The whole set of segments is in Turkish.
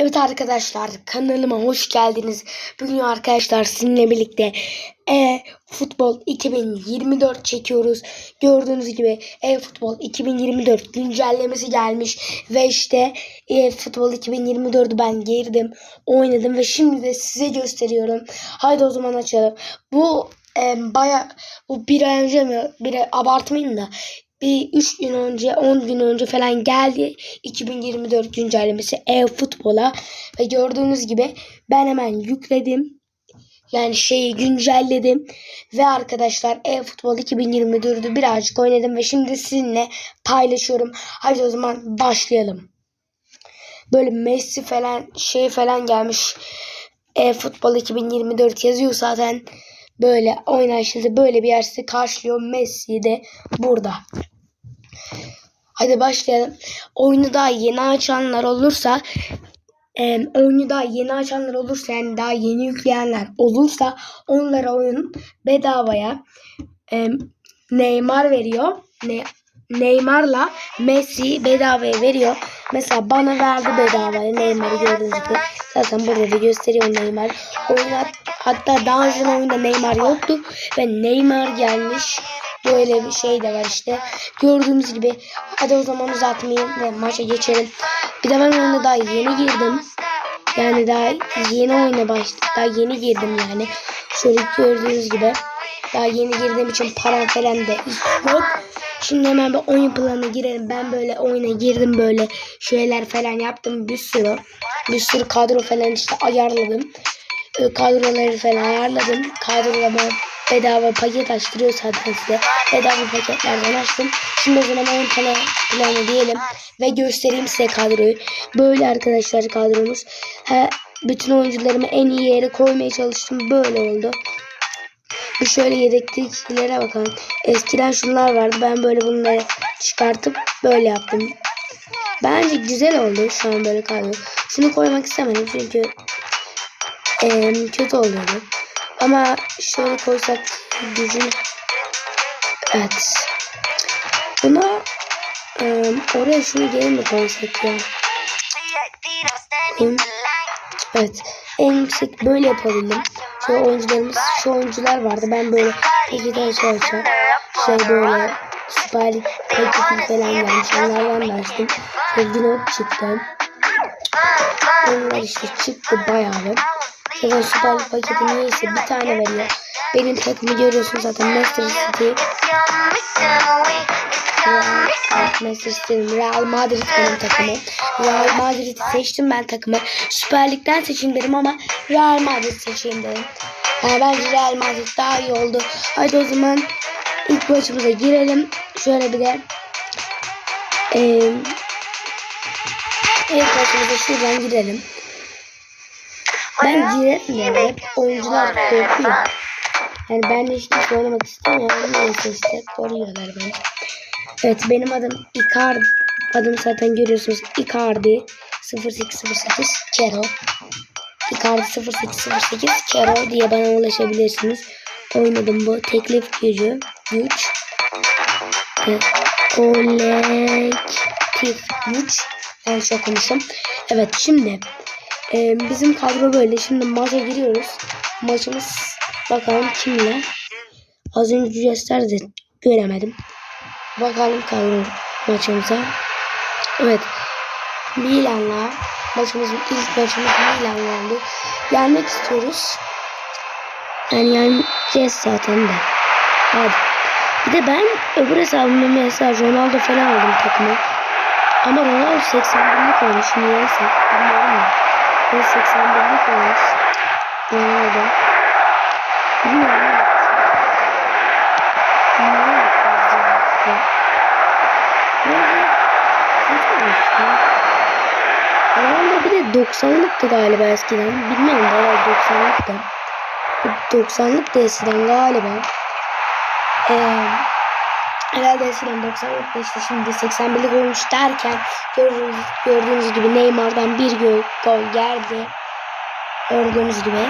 Evet arkadaşlar kanalıma hoş geldiniz. Bugün arkadaşlar sizinle birlikte e futbol 2024 çekiyoruz. Gördüğünüz gibi e futbol 2024 güncellemesi gelmiş ve işte e futbol 2024'ü ben girdim, oynadım ve şimdi de size gösteriyorum. Haydi o zaman açalım. Bu e, baya bu bir ay önce mi? Bir ay, da bir 3 gün önce 10 gün önce falan geldi 2024 güncellemesi e-futbola. Ve gördüğünüz gibi ben hemen yükledim. Yani şeyi güncelledim. Ve arkadaşlar e-futbol 2024'ü birazcık oynadım ve şimdi sizinle paylaşıyorum. Hadi o zaman başlayalım. Böyle Messi falan şey falan gelmiş. E-futbol 2024 yazıyor zaten. Böyle oynayışınızı böyle bir yer sizi karşılıyor. Messi de burada Hadi başlayalım. Oyunu daha yeni açanlar olursa e, oyunu daha yeni açanlar olursa yani daha yeni yükleyenler olursa onlara oyun bedavaya e, Neymar veriyor. Ne, Neymar'la Messi bedavaya veriyor. Mesela bana verdi bedavaya Neymar'ı gördüğünüz gibi. Zaten burada da gösteriyor Neymar. Oyuna, hatta daha önce oyunda Neymar yoktu ve Neymar gelmiş. Böyle bir şey de var işte. Gördüğünüz gibi hadi o zaman uzatmayayım ve maça geçelim. Bir de ben oyuna daha yeni girdim. Yani daha yeni oyuna başladım. Daha yeni girdim yani. Şöyle gördüğünüz gibi. Daha yeni girdiğim için param falan da yok. Şimdi hemen bir oyun planına girelim. Ben böyle oyuna girdim böyle şeyler falan yaptım bir sürü. Bir sürü kadro falan işte ayarladım. Kadroları falan ayarladım. Kadrolama bedava paket açtırıyor zaten size. Bedava paketlerden açtım. Şimdi o zaman oyun planı, planı diyelim. Ve göstereyim size kadroyu. Böyle arkadaşlar kadromuz. He, bütün oyuncularımı en iyi yere koymaya çalıştım. Böyle oldu. Bir şöyle yedektekilere bakalım. Eskiden şunlar vardı. Ben böyle bunları çıkartıp böyle yaptım. Bence güzel oldu şu an böyle kadro. Şunu koymak istemedim çünkü e, kötü oluyordu. Ama şöyle koysak gücün evet. Buna e, oraya şunu geri mi koysak ya? Evet. En yüksek böyle yapabildim. Şu oyuncularımız, şu oyuncular vardı. Ben böyle paketi açarken şey böyle Süper Lig paketi falan gelmiş. Onlardan da açtım. Ve çıktı. Onlar işte çıktı bayağı. Zaten Süper paketi neyse bir tane veriyor. Benim takımı görüyorsunuz zaten Manchester City. Manchester City, Real Madrid benim takımım. Real Madrid'i seçtim ben takımı. Süper Lig'den seçeyim dedim ama Real Madrid seçeyim dedim. Yani bence Real Madrid daha iyi oldu. Hadi o zaman ilk maçımıza girelim. Şöyle bir de e, ilk maçımıza şuradan girelim. Ben hep oyuncular korkuyor. Yani ben de hiç kimse oynamak istemiyorum. Neyse işte koruyorlar beni. Evet benim adım Icardi. Adım zaten görüyorsunuz Icardi 0808 Kero. Icardi 0808 Kero diye bana ulaşabilirsiniz. Oynadım bu teklif gücü güç. Evet. Kolektif güç. Yanlış okumuşum. Evet şimdi e, bizim kadro böyle. Şimdi maça giriyoruz. Maçımız bakalım kimle. Az önce gösterdi. Göremedim. Bakalım kadro maçımıza. Evet. Milan'la maçımızın ilk maçımız Milan'la oldu. Yenmek istiyoruz. Yani yeneceğiz zaten de. Hadi. Bir de ben öbür hesabımda mesela Ronaldo falan aldım takımı. Ama Ronaldo 81'lik olmuş. Niyeyse. Bilmiyorum ya. O 81'lik olmuş. Ne yapacağız işte. Ronaldo bir de 90'lıktı galiba eskiden. Bilmiyorum herhalde 90'lıktı. 90'lık da eskiden galiba. Ee, herhalde eskiden 90'lık işte şimdi 81'lik olmuş derken gördüğünüz, gördüğünüz gibi Neymar'dan bir gol, gol geldi. Gördüğünüz gibi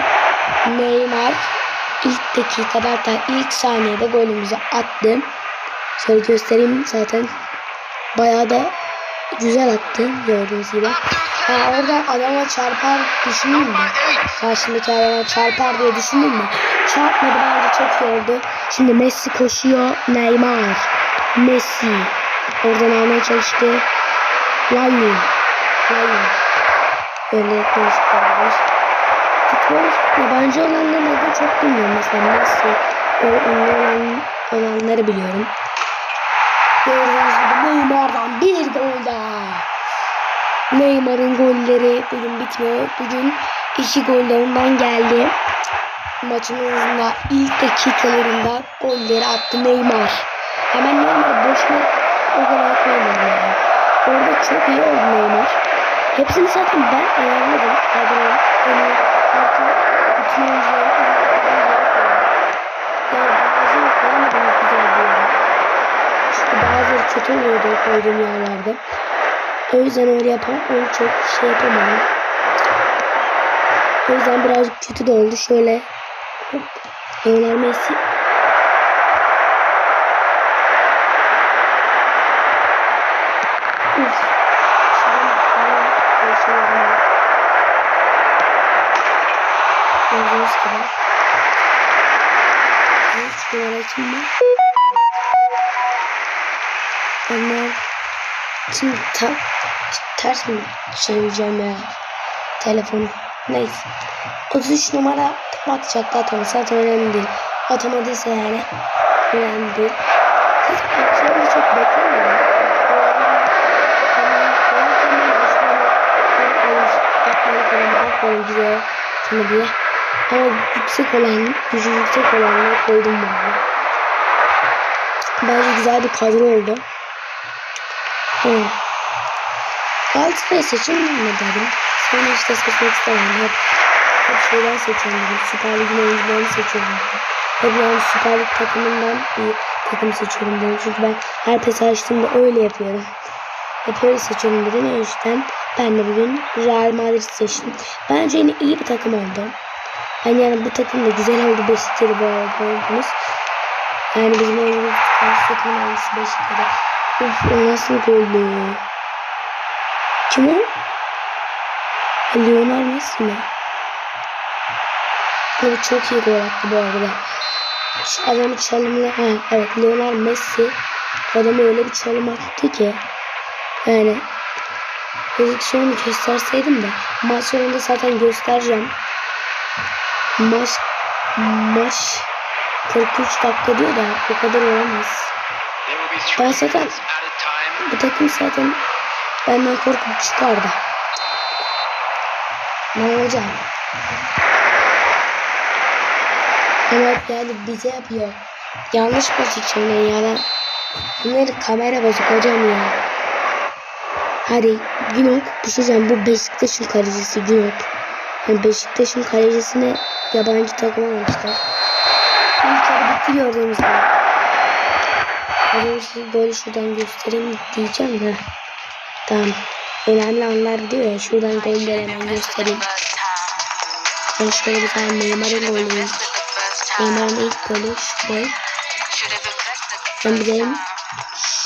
Neymar ilk dakikada hatta ilk saniyede golümüzü attı. Şöyle göstereyim zaten. Bayağı da güzel attı gördüğünüz gibi. Ha, orada adama çarpar düşündün mü? Karşındaki adama çarpar diye düşündün mü? Çarpmadı bence çok iyi oldu. Şimdi Messi koşuyor. Neymar. Messi. Oradan almaya çalıştı. Layu. Layu. Öyle değişiklikler. Futbol yabancı olanların adını çok bilmiyorum. Mesela Messi. O ünlü olan, olanları biliyorum. Gördüğünüz gibi Neymar'dan bir gol. Neymar'ın golleri bugün bitmiyor. Bugün iki gol de ondan geldi. Maçın hızında ilk dakikalarında golleri attı Neymar. Hemen Neymar boşuna o kadar koymadı yani. Orada çok iyi oldu Neymar. Hepsini zaten ben ayarladım. Kadroyu. Yani artık bütün oyuncuları bazıları kötü oluyordu koyduğum yerlerde. O yüzden öyle yapamam. Öyle çok şey yapamadım. O yüzden birazcık kötü de oldu. Şöyle hop. Şu bir şey. Gördüğünüz gibi. Üç numara kim var? Onlar Şimdi ta, ters mi çevireceğim ya telefonu. Neyse. 33 numara atacaktı atamadı. Zaten önemli değil. Atamadıysa yani önemli değil. Zaten çok beklemiyorum. güzel sana diye. Ama yüksek olan, gücü yüksek olanları koydum arada. Bence güzel bir kadro oldu. Evet. Galatasaray seçim dedim. Sonra işte seçmek istemem. Hep, hep şeyler seçiyorum. Süper Lig'in oyuncularını seçiyorum. Hep yani Süper Lig takımından bir takım seçiyorum dedim. Çünkü ben her pes açtığımda öyle yapıyorum. Hep öyle seçiyorum dedim. O yüzden ben de bugün Real Madrid seçtim. Bence yine iyi bir takım oldu. Yani, yani bu takım da güzel oldu. Beşiktaş'ı bu arada gördünüz. Yani bizim oyuncumuz takımın oyuncusu Beşiktaş'da. Uf o nasıl goldü? Kim o? Lionel Messi mi? Evet çok iyi gol attı bu arada. Şu adamı çalımla... Ha, evet Lionel Messi adamı öyle bir çalım attı ki. Yani pozisyonu gösterseydim de maç sonunda zaten göstereceğim. Maç maç 43 dakika diyor da o kadar olamaz. Ben zaten bu takım zaten benden korkup çıkardı. Ne hocam? Ama yani bize yapıyor. Yanlış pozisyonu ya da bunları kamera bozuk hocam ya. Hadi Günok bir şey. Bu Beşiktaş'ın kalecisi Günok. Yani Beşiktaş'ın kalecisini yabancı takıma almışlar. İlk yarı bitti gördüğünüz gibi. Az size golü şuradan göstereyim diyeceğim de. Tamam. Önemli anlar diyor ya. Şuradan golleri hemen göstereyim. Ben şöyle bir tane Neymar'ın golü. Neymar'ın ilk golü şu gol. Ben bileyim.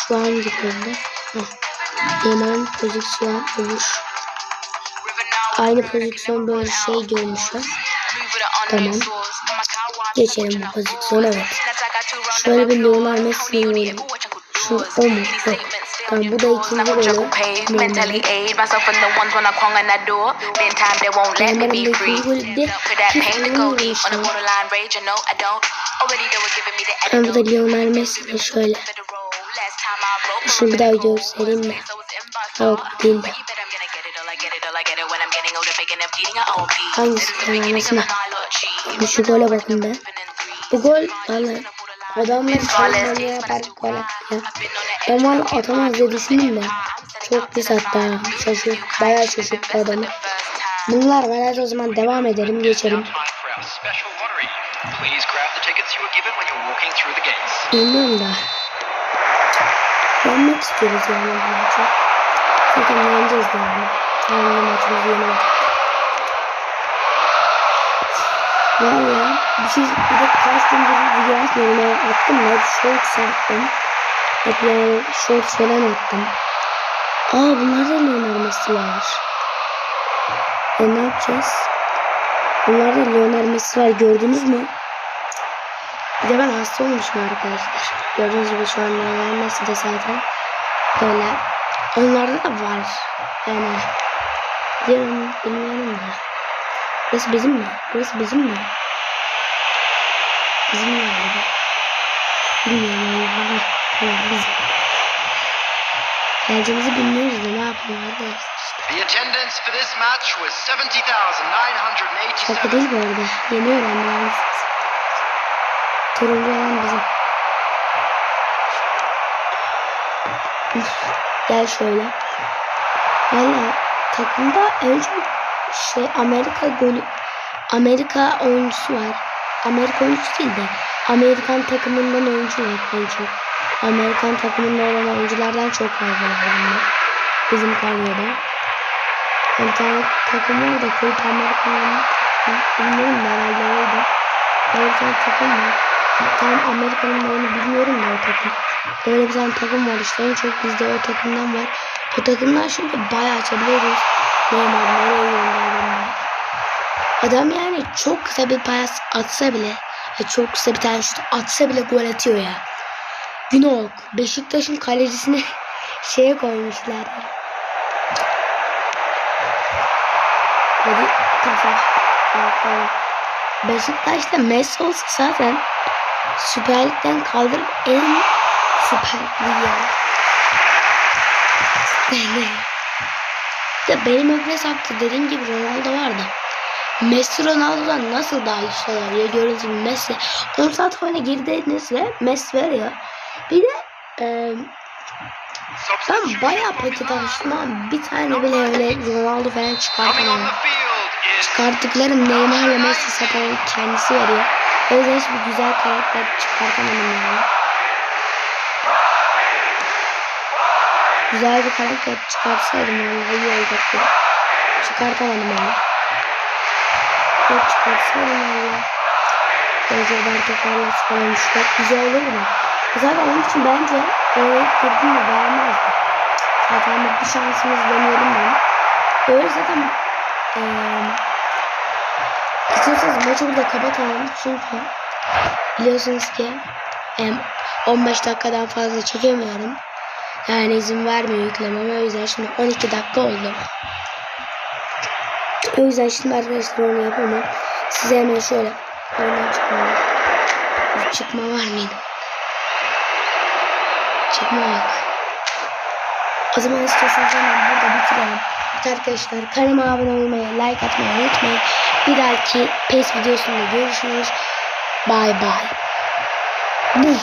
Şu an gidiyordu. Neymar'ın pozisyon vuruş. Aynı pozisyon böyle şey görmüşler. Tamam. Geçelim bu pozisyona evet. Şöyle bir Lionel Messi'nin golü. Şu o mu? Yok. Tamam bu da ikinci golü. Neymar'ın. Neymar'ın da ikinci golü de hiç oynamamışlar. Ben bu da Lionel Messi'nin şöyle. Şunu bir daha göstereyim mi? Yok değil mi? Hangisi oynamasına? Bir şu gole bakın be. Bu gol valla adamlar çalımlarını yapar attı ya. Ben valla atamaz diye düşündüm de. Çok pis hatta. Şaşır, bayağı şaşırttı adamı. Bunlar var o zaman devam edelim geçelim. Bilmiyorum da. Yenmek istiyoruz yani bu maçı. Zaten yeneceğiz yani. Yani maçımızı yenemek. Valla bir şey bir de kaç gündür video atmıyorum. Attım da hep shorts attım. Hep yani shorts falan attım. Aa bunlarda Lionel Messi var. E ne yapacağız? Bunlarda Lionel Messi var gördünüz mü? Bir de ben hasta olmuşum arkadaşlar. Gördüğünüz gibi şu an Lionel Messi de zaten böyle. Onlarda da var. Yani diyorum bilmiyorum da. Burası bizim mi? Burası bizim mi? Bizim galiba? Bilmiyorum. Tamam bizim. Geleceğimizi bilmiyoruz da ne yapalım arkadaşlar işte. Şaka 70,987. değil bu arada. Yeni öğrendim bizim. Gel şöyle. Valla takımda önce şey Amerika golü Amerika oyuncusu var. Amerika oyuncusu değil de Amerikan takımından oyuncu en çok. Amerikan takımında olan oyunculardan çok fazla var bunlar. Bizim kadroda. Bir tane takım var da kulüp Amerika'nın bilmiyorum herhalde. Öyle tane takım var. Tam Amerika'nın onu bilmiyorum da o takım. Öyle bir tane takım var işte en çok bizde o takımdan var. O takımdan şimdi bayağı. Neymar nereye gönderdim Adam yani çok kısa bir pas atsa bile ya çok kısa bir tane şut atsa bile gol atıyor ya. Günok Beşiktaş'ın kalecisini şeye koymuşlar. Hadi kafa. Beşiktaş'ta Messi olsa zaten Süper Lig'den kaldırıp en süper lig ya. Yani. De benim öyle hesapta dediğim gibi Ronaldo vardı. Messi Ronaldo'dan nasıl daha güçlü olabilir? Gördüğünüz gibi Messi 10 saat oyuna girdiğinizde Messi veriyor. Bir de eee ben bayağı paket almıştım bir tane bile öyle Ronaldo falan çıkartamıyorum. Çıkarttıklarım Neymar ve Messi zaten kendisi veriyor. O yüzden hiçbir güzel karakter çıkartamadım yani. Güzel bir karakter çıkartsaydım vallahi iyi olacaktı. Çıkartamadım yani. Yok çıkartsaydım valla. Bence Roberto Carlos falan çok güzel olur mu? Zaten onun için bence oraya girdiğinde vermezdi. Zaten bir şansımız deneyelim ben. Öyle zaten eee İstiyorsanız maçı burada kapatalım çünkü biliyorsunuz ki em, 15 dakikadan fazla çekemiyorum. Yani izin vermiyor yüklememe o yüzden şimdi 12 dakika oldu. O yüzden şimdi arkadaşlar onu yapamam. Size hemen şöyle oyundan çıkma var. Çıkma var mıydı? Çıkma yok. O zaman istiyorsanız hemen burada bitirelim. Evet arkadaşlar kanalıma abone olmayı, like atmayı unutmayın. Bir dahaki PES videosunda görüşürüz. Bye bye.